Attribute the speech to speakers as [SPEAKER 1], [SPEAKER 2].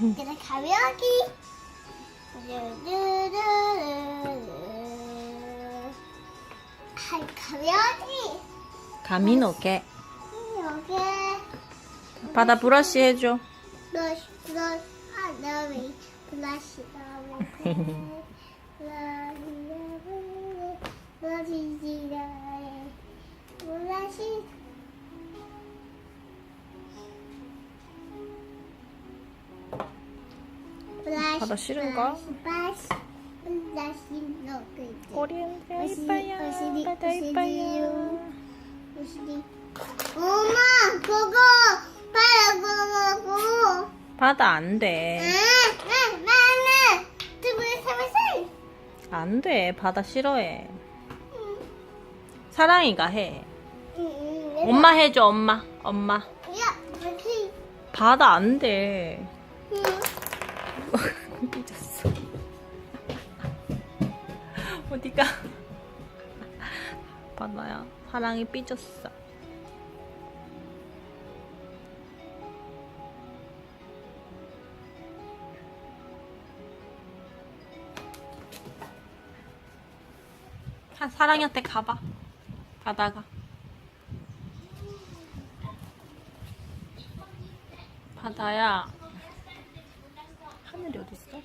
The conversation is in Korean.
[SPEAKER 1] 그래 가벼기. 할 가벼기.
[SPEAKER 2] 가미노게.
[SPEAKER 1] 여기
[SPEAKER 2] 바다 브러쉬 해줘.
[SPEAKER 1] 브러쉬 브러쉬 하나미 브러쉬 나무 브러쉬
[SPEAKER 2] 바다 싫은가?
[SPEAKER 1] 어시리,
[SPEAKER 2] 이뻐요. 바다. 이뻐요.
[SPEAKER 1] 엄마 그거
[SPEAKER 2] 바다 안 돼.
[SPEAKER 1] 나는 두분 삼았어요.
[SPEAKER 2] 안 돼. 바다 싫어해. 사랑이가 해. 엄마 해줘, 엄마. 엄마. 바다 안 돼. 어디가? 바다야, 사랑이 삐졌어. 사- 사랑이한테 가봐. 바다가. 바다야. 하늘이 어딨어?